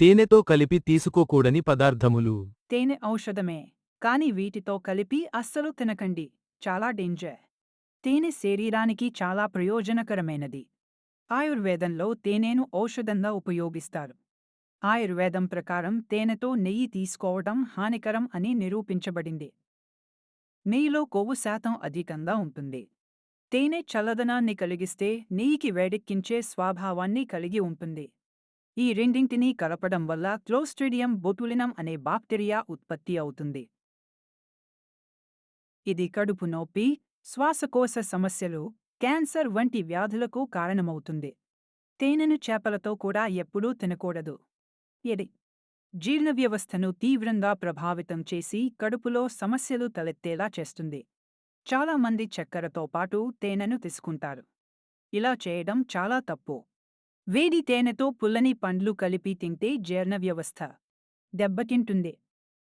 తేనెతో కలిపి తీసుకోకూడని పదార్థములు. తేనె ఔషధమే కాని వీటితో కలిపి అస్సలు తినకండి. చాలా డేంజర్. తేనె శరీరానికి చాలా ప్రయోజనకరమైనది. ఆయుర్వేదంలో తేనెను ఔషధంగా ఉపయోగిస్తారు. ఆయుర్వేదం ప్రకారం తేనెతో నెయ్యి తీసుకోవడం హానికరం అని నిరూపించబడింది. నెయ్యిలో కొవ్వు శాతం అధికంగా ఉంటుంది. తేనె చల్లదనాన్ని కలిగిస్తే నెయ్యికి వేడెక్కించే స్వభావాన్ని కలిగి ఉంటుంది. ఈ రెండింటినీ కలపడం వల్ల క్లోస్ట్రిడియం బొతులినం అనే బాక్టీరియా ఉత్పత్తి అవుతుంది. ఇది కడుపు నొప్పి శ్వాసకోశ సమస్యలు క్యాన్సర్ వంటి వ్యాధులకు కారణమవుతుంది. తేనెను చేపలతో కూడా ఎప్పుడూ తినకూడదు. ఇది జీర్ణ వ్యవస్థను తీవ్రంగా ప్రభావితం చేసి కడుపులో సమస్యలు తలెత్తేలా చేస్తుంది. చాలామంది చక్కెరతో పాటు తేనెను తీసుకుంటారు. ఇలా చేయడం చాలా తప్పు. వేడి తేనెతో పుల్లని పండ్లు కలిపి తింటే జీర్ణ వ్యవస్థ దెబ్బతింటుంది.